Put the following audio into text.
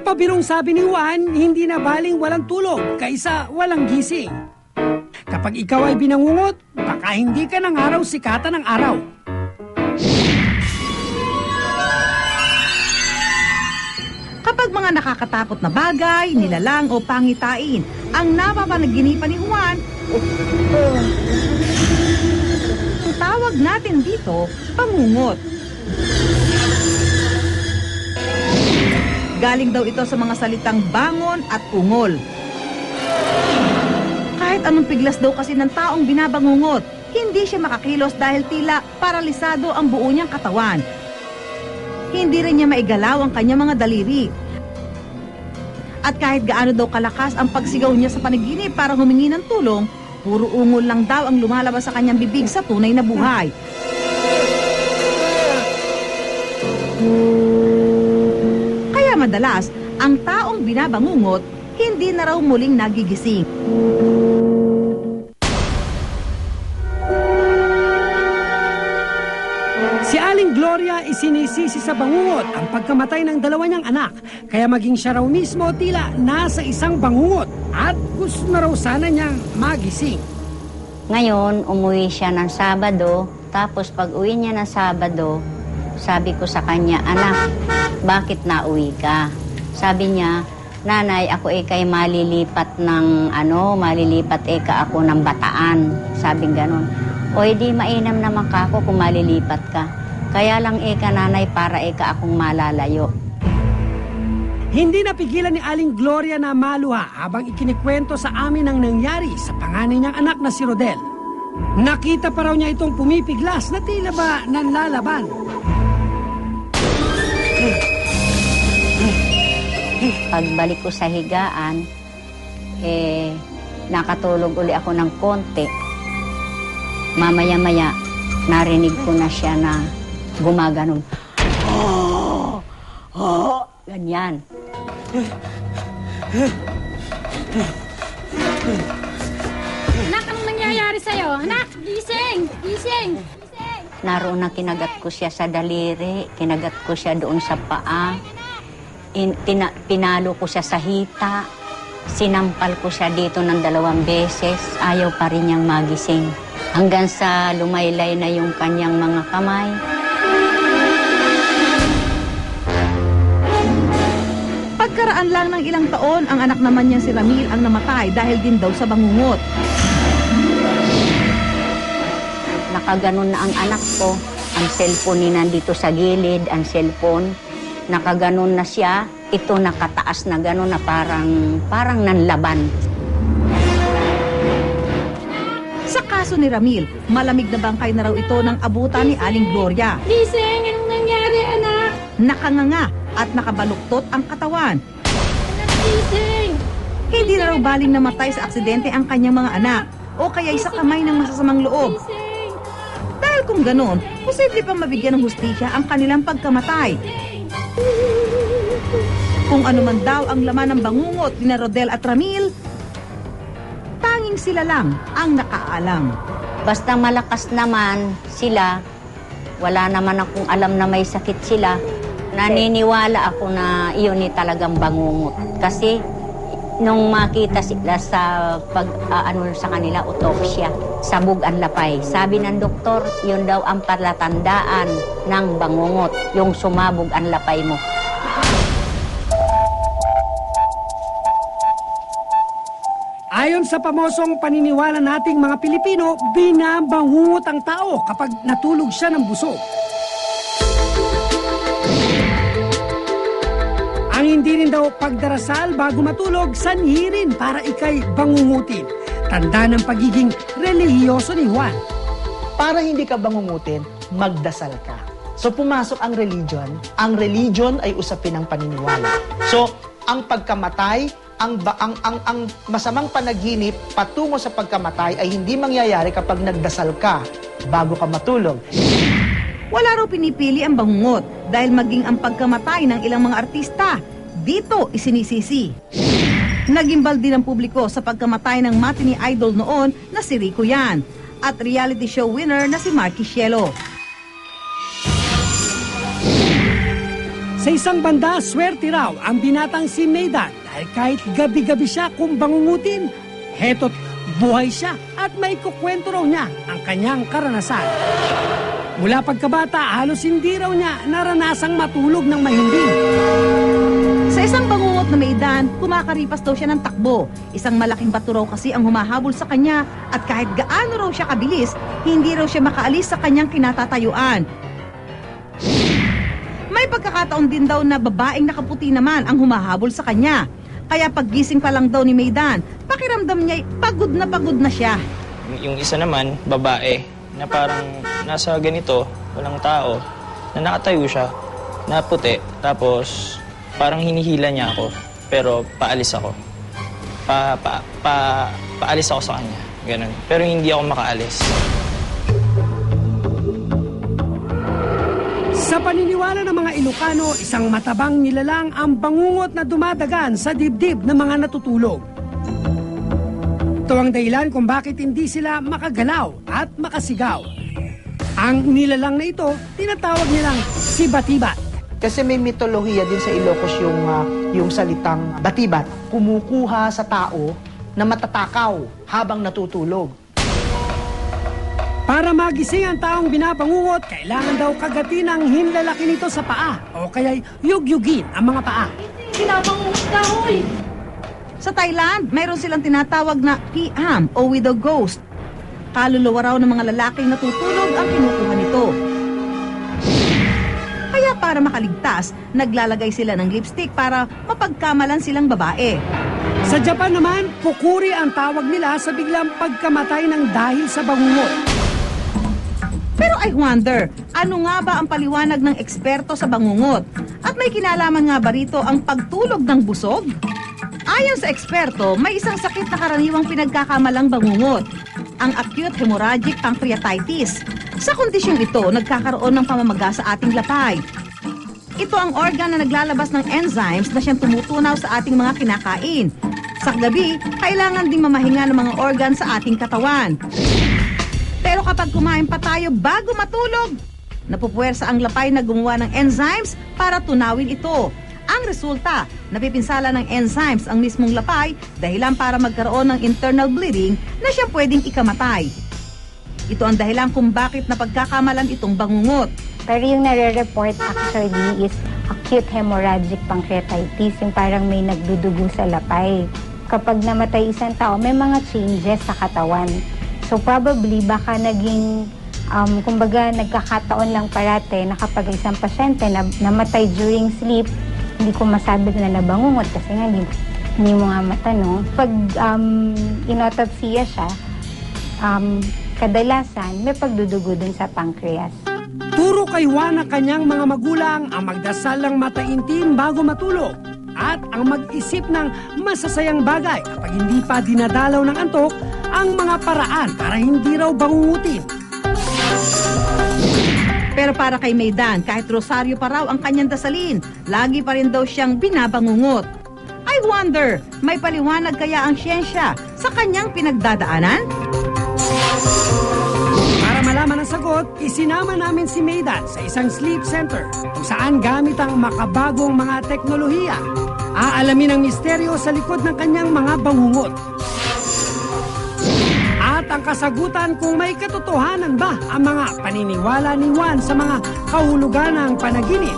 pabirong sabi ni Juan, hindi na baling walang tulog kaysa walang gising. Kapag ikaw ay binangungot, baka hindi ka ng araw sikatan ng araw. Kapag mga nakakatakot na bagay, nilalang o pangitain, ang napapanaginipan ni Juan, ang tawag natin dito, pangungot. Galing daw ito sa mga salitang bangon at ungol. Kahit anong piglas daw kasi ng taong binabangungot, hindi siya makakilos dahil tila paralisado ang buo niyang katawan. Hindi rin niya maigalaw ang kanyang mga daliri. At kahit gaano daw kalakas ang pagsigaw niya sa panaginip para humingi ng tulong, puro ungol lang daw ang lumalabas sa kanyang bibig sa tunay na buhay. Madalas, ang taong binabangungot, hindi na raw muling nagigising. Si Aling Gloria isinisisi sa bangungot ang pagkamatay ng dalawa niyang anak, kaya maging siya raw mismo tila nasa isang bangungot at gusto na raw sana niyang magising. Ngayon, umuwi siya ng Sabado, tapos pag uwi niya ng Sabado, sabi ko sa kanya, anak, bakit nauwi ka? Sabi niya, nanay, ako eh kay malilipat ng ano, malilipat eh ka ako ng bataan. Sabi ganon. O di mainam naman ka ako kung malilipat ka. Kaya lang eh ka nanay para eh ka akong malalayo. Hindi napigilan ni Aling Gloria na maluha habang ikinikwento sa amin ang nangyari sa panganay niyang anak na si Rodel. Nakita pa raw niya itong pumipiglas na tila ba nanlalaban. Pagbalik ko sa higaan, eh, nakatulog uli ako ng konti. Mamaya-maya, narinig ko na siya na gumaganon. Oh, oh, ganyan. Anak, anong nangyayari sa'yo? Anak, gising! Gising! Naroon na kinagat ko siya sa daliri, kinagat ko siya doon sa paa, in, tina- pinalo ko siya sa hita, sinampal ko siya dito ng dalawang beses, ayaw pa rin niyang magising. Hanggang sa lumaylay na yung kanyang mga kamay. Pagkaraan lang ng ilang taon, ang anak naman niya si Ramil ang namatay dahil din daw sa bangungot. Nakaganon na ang anak ko. Ang cellphone ni nandito sa gilid, ang cellphone. Nakaganon na siya. Ito nakataas na ganon na parang, parang nanlaban. Sa kaso ni Ramil, malamig na bangkay na raw ito ng abutan ni Aling Gloria. Gising! Anong nangyari, anak? Nakanganga at nakabaluktot ang katawan. Anak, gising! Hindi na raw baling namatay sa aksidente ang kanyang mga anak o kaya'y sa kamay ng masasamang loob. Kung ganon, posible pang mabigyan ng hustisya ang kanilang pagkamatay. Kung ano man daw ang laman ng bangungot ni Rodel at Ramil, tanging sila lang ang nakaalam. Basta malakas naman sila, wala naman akong alam na may sakit sila. Naniniwala ako na iyon ni talagang bangungot. Kasi nung makita sila sa pag ah, ano sa kanila autopsya, sabog ang lapay. Sabi ng doktor, yun daw ang palatandaan ng bangungot, yung sumabog ang lapay mo. Ayon sa pamosong paniniwala nating mga Pilipino, binabangungot ang tao kapag natulog siya ng busog. Hindi rin daw pagdarasal bago matulog, sanhi rin para ikay bangungutin. Tanda ng pagiging relihiyoso ni Juan. para hindi ka bangungutin, magdasal ka. So pumasok ang religion. Ang religion ay usapin ng paniniwala. So ang pagkamatay, ang, ba- ang, ang, ang masamang panaginip patungo sa pagkamatay ay hindi mangyayari kapag nagdasal ka bago ka matulog. Wala raw pinipili ang bangungot dahil maging ang pagkamatay ng ilang mga artista. Dito isinisisi. Nagimbal din ang publiko sa pagkamatay ng matinee idol noon na si Rico Yan at reality show winner na si Marky Shelo. Sa isang banda, swerte raw ang binatang si Maidan dahil kahit gabi-gabi siya kung bangungutin, heto't buhay siya at may kukwento raw niya ang kanyang karanasan. Mula pagkabata, halos hindi raw niya naranasang matulog ng mahimbing. Kumakaripas daw siya ng takbo. Isang malaking bato raw kasi ang humahabol sa kanya at kahit gaano raw siya kabilis, hindi raw siya makaalis sa kanyang kinatatayuan. May pagkakataon din daw na babaeng nakaputi naman ang humahabol sa kanya. Kaya paggising pa lang daw ni Maidan, pakiramdam niya pagod na pagod na siya. Yung isa naman, babae, na parang nasa ganito, walang tao, na nakatayo siya, na puti, tapos parang hinihila niya ako, pero paalis ako. Pa, pa, pa, paalis ako sa kanya, ganun. Pero hindi ako makaalis. Sa paniniwala ng mga Ilocano, isang matabang nilalang ang bangungot na dumadagan sa dibdib ng mga natutulog. Ito ang dahilan kung bakit hindi sila makagalaw at makasigaw. Ang nilalang na ito, tinatawag nilang si Batibat. Kasi may mitolohiya din sa Ilocos yung, ah, yung salitang batibat. Kumukuha sa tao na matatakaw habang natutulog. Para magising ang taong binabangungot, kailangan daw kagatin ang hinlalaki nito sa paa o kaya yugyugin ang mga paa. Binabangungot ka, hoy. Sa Thailand, mayroon silang tinatawag na Piam o widow ghost. Kaluluwa raw ng mga lalaking natutulog ang kinukuha nito. Para makaligtas, naglalagay sila ng lipstick para mapagkamalan silang babae. Sa Japan naman, pukuri ang tawag nila sa biglang pagkamatay ng dahil sa bangungot. Pero I wonder, ano nga ba ang paliwanag ng eksperto sa bangungot? At may kinalaman nga ba rito ang pagtulog ng busog? Ayon sa eksperto, may isang sakit na karaniwang pinagkakamalang bangungot, ang acute hemorrhagic pancreatitis. Sa kondisyong ito, nagkakaroon ng pamamaga sa ating lapay. Ito ang organ na naglalabas ng enzymes na siyang tumutunaw sa ating mga kinakain. Sa gabi, kailangan ding mamahinga ng mga organ sa ating katawan. Pero kapag kumain pa tayo bago matulog, napupuwersa ang lapay na gumawa ng enzymes para tunawin ito. Ang resulta, napipinsala ng enzymes ang mismong lapay dahilan para magkaroon ng internal bleeding na siya pwedeng ikamatay. Ito ang dahilan kung bakit napagkakamalan itong bangungot. Pero yung nare-report actually is acute hemorrhagic pancreatitis, yung parang may nagdudugo sa lapay. Kapag namatay isang tao, may mga changes sa katawan. So probably baka naging, um, kumbaga nagkakataon lang parate na kapag isang pasyente na, namatay during sleep, hindi ko masabi na nabangungot kasi nga hindi, hindi mo nga matanong. Pag um, inotopsiya siya, um, kadalasan may pagdudugo dun sa pancreas. Kay Juan ang kanyang mga magulang ang magdasal ng mataintim bago matulog at ang mag-isip ng masasayang bagay kapag hindi pa dinadalaw ng antok ang mga paraan para hindi raw bangungutin. Pero para kay Maydan, kahit rosaryo pa raw ang kanyang dasalin, lagi pa rin daw siyang binabangungot. I wonder, may paliwanag kaya ang siyensya sa kanyang pinagdadaanan? Sagot, isinama namin si Maydan sa isang sleep center kung saan gamit ang makabagong mga teknolohiya. Aalamin ang misteryo sa likod ng kanyang mga bangungot. At ang kasagutan kung may katotohanan ba ang mga paniniwala ni Juan sa mga kahulugan ng panaginip.